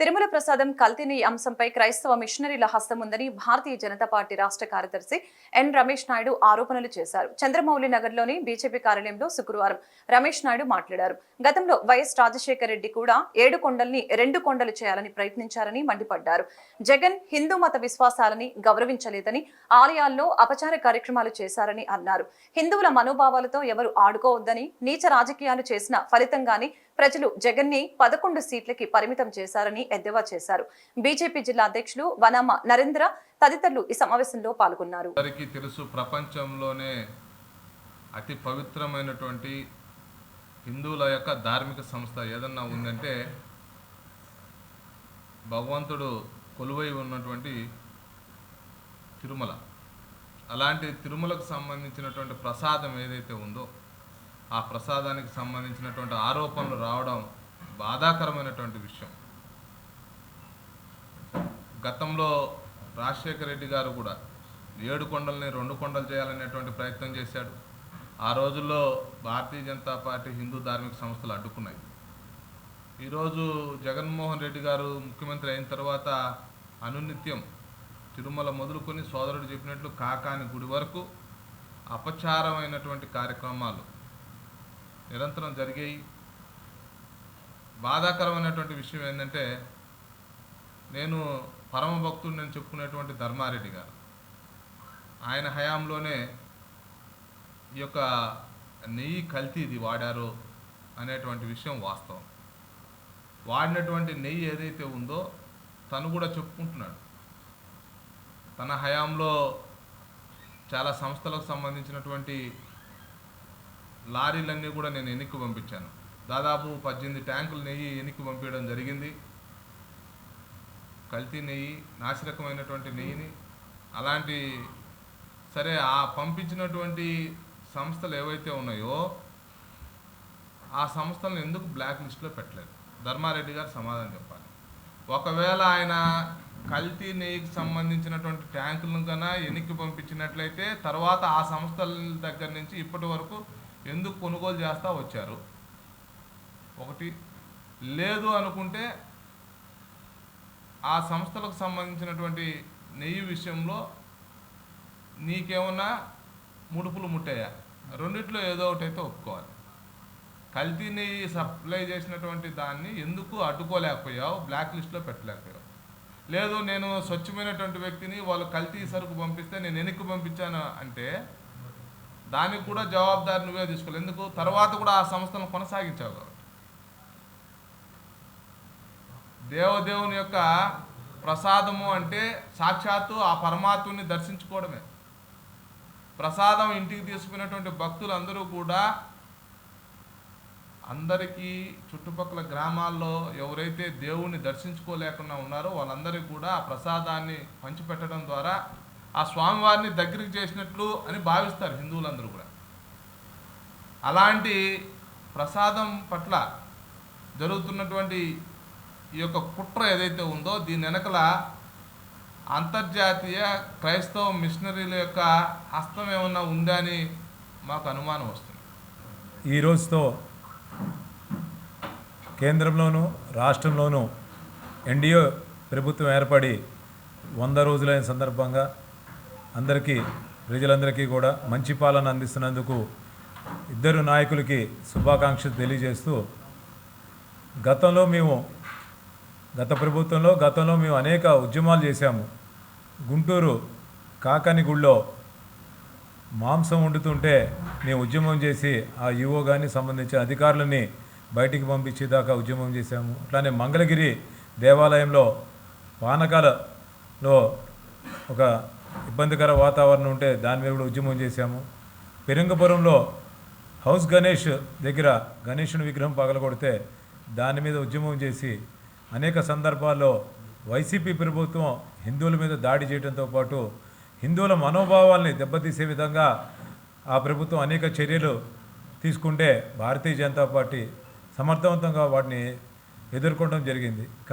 తిరుమల ప్రసాదం కల్తీని అంశంపై క్రైస్తవ మిషనరీల హస్తం ఉందని భారతీయ జనతా పార్టీ రాష్ట్ర కార్యదర్శి ఎన్ రమేష్ నాయుడు ఆరోపణలు చేశారు. చంద్రమౌళి నగర్లోని బీజేపీ కార్యాలయంలో శుక్రవారం రమేష్ నాయుడు మాట్లాడారు. గతంలో వైఎస్ రాజశేఖర రెడ్డి కూడా ఏడు కొండల్ని రెండు కొండలు చేయాలని ప్రయత్నించారని మండిపడ్డారు. జగన్ హిందూ మత విశ్వాసాలని గౌరవించలేదని ఆలయాల్లో అపచార కార్యక్రమాలు చేశారని అన్నారు. హిందువుల మనోభావాలతో ఎవరు ఆడుకోవద్దని నీచ రాజకీయాలు చేసిన ఫలితంగానే ప్రజలు జగన్ని పదకొండు సీట్లకి పరిమితం చేశారని ఎద్దేవా చేశారు. బీజేపీ జిల్లా అధ్యక్షులు వనమ నరేంద్ర తదితరులు ఈ సమావేశంలో పాల్గొన్నారు. తెలుసు ప్రపంచంలోనే అతి పవిత్రమైనటువంటి హిందువుల యొక్క ధార్మిక సంస్థ ఏదన్నా ఉందంటే భగవంతుడు కొలువై ఉన్నటువంటి తిరుమల. అలాంటి తిరుమలకు సంబంధించినటువంటి ప్రసాదం ఏదైతే ఉందో ఆ ప్రసాదానికి సంబంధించినటువంటి ఆరోపణలు రావడం బాధాకరమైనటువంటి విషయం. గతంలో రాజశేఖర రెడ్డి గారు కూడా ఏడు కొండల్ని రెండు కొండలు చేయాలనేటువంటి ప్రయత్నం చేశాడు. ఆ రోజుల్లో భారతీయ జనతా పార్టీ హిందూ ధార్మిక సంస్థలు అడ్డుకున్నాయి. ఈరోజు జగన్మోహన్ రెడ్డి గారు ముఖ్యమంత్రి అయిన తర్వాత అనునిత్యం తిరుమల మొదలుకొని సోదరుడు చెప్పినట్లు కాకాని గుడి వరకు అపచారమైనటువంటి కార్యక్రమాలు నిరంతరం జరిగాయి. బాధాకరమైనటువంటి విషయం ఏంటంటే నేను పరమ భక్తుడు నేను చెప్పుకునేటువంటి ధర్మారెడ్డి గారు. ఆయన హయాంలోనే ఈ యొక్క నెయ్యి కల్తీది వాడారు అనేటువంటి విషయం వాస్తవం. వాడినటువంటి నెయ్యి ఏదైతే ఉందో తను కూడా చెప్పుకుంటున్నాడు. తన హయాంలో చాలా సంస్థలకు సంబంధించినటువంటి లారీలన్నీ కూడా నేను ఎన్నిక పంపించాను. దాదాపు పద్దెనిమిది ట్యాంకులు నెయ్యి ఎన్నిక పంపించడం జరిగింది. కల్తీ నెయ్యి నాసిరకమైనటువంటి నెయ్యిని అలాంటి సరే ఆ పంపించినటువంటి సంస్థలు ఏవైతే ఉన్నాయో ఆ సంస్థలను ఎందుకు బ్లాక్ లిస్ట్లో పెట్టలేదు? ధర్మారెడ్డి గారు సమాధానం చెప్పాలి. ఒకవేళ ఆయన కల్తీ నెయ్యికి సంబంధించినటువంటి ట్యాంకులను కన్నా ఎన్నికి పంపించినట్లయితే తర్వాత ఆ సంస్థల దగ్గర నుంచి ఇప్పటి వరకు ఎందుకు కొనుగోలు చేస్తూ వచ్చారు? ఒకటి లేదు అనుకుంటే ఆ సంస్థలకు సంబంధించినటువంటి నెయ్యి విషయంలో నీకేమన్నా ముడుపులు ముట్టాయా? రెండిట్లో ఏదో ఒకటి అయితే ఒప్పుకోవాలి. కల్తీ నెయ్యి సప్లై చేసినటువంటి దాన్ని ఎందుకు అడ్డుకోలేకపోయావు? బ్లాక్ లిస్ట్లో పెట్టలేకపోయావు. లేదు నేను స్వచ్ఛమైనటువంటి వ్యక్తిని వాళ్ళు కల్తీ సరుకు పంపిస్తే నేను వెనక్కి పంపించాను అంటే దానికి కూడా జవాబుదారి నువ్వే తీసుకోవాలి. ఎందుకు? తర్వాత కూడా ఆ సంస్థను కొనసాగించావు దేవదేవుని యొక్క ప్రసాదము అంటే సాక్షాత్తు ఆ పరమాత్ముని దర్శించుకోవడమే. ప్రసాదం ఇంటికి తీసుకున్నటువంటి భక్తులందరూ కూడా అందరికీ చుట్టుపక్కల గ్రామాల్లో ఎవరైతే దేవుణ్ణి దర్శించుకోలేకుండా ఉన్నారో వాళ్ళందరికీ కూడా ఆ ప్రసాదాన్ని పంచిపెట్టడం ద్వారా ఆ స్వామివారిని దగ్గరికి చేసినట్లు అని భావిస్తారు హిందువులందరూ కూడా. అలాంటి ప్రసాదం పట్ల జరుగుతున్నటువంటి ఈ యొక్క కుట్ర ఏదైతే ఉందో దీని వెనకల అంతర్జాతీయ క్రైస్తవ మిషనరీల యొక్క హస్తం ఏమన్నా ఉందా అని మాకు అనుమానం వస్తుంది. ఈ రోజుతో కేంద్రంలోనూ రాష్ట్రంలోనూ ఎన్డీఏ ప్రభుత్వం ఏర్పడి వంద రోజులైన సందర్భంగా అందరికీ ప్రజలందరికీ కూడా మంచి పాలన అందిస్తున్నందుకు ఇద్దరు నాయకులకి శుభాకాంక్షలు తెలియజేస్తూ గతంలో మేము గత ప్రభుత్వంలో గతంలో మేము అనేక ఉద్యమాలు చేశాము. గుంటూరు కాకని గుళ్ళో మాంసం వండుతుంటే మేము ఉద్యమం చేసి ఆ యువో కానీ సంబంధించిన అధికారులని బయటికి పంపించేదాకా ఉద్యమం చేశాము. అట్లానే మంగళగిరి దేవాలయంలో పానకాలలో ఒక ఇబ్బందికర వాతావరణం ఉంటే దాని మీద కూడా ఉద్యమం చేశాము. పెరింగపురంలో హౌస్ గణేష్ దగ్గర గణేషుని విగ్రహం పగలగొడితే దాని మీద ఉద్యమం చేసి అనేక సందర్భాల్లో వైసీపీ ప్రభుత్వం హిందువుల మీద దాడి చేయడంతో పాటు హిందువుల మనోభావాల్ని దెబ్బతీసే విధంగా ఆ ప్రభుత్వం అనేక చర్యలు తీసుకుంటే భారతీయ జనతా పార్టీ సమర్థవంతంగా వాటిని ఎదుర్కోవడం జరిగింది.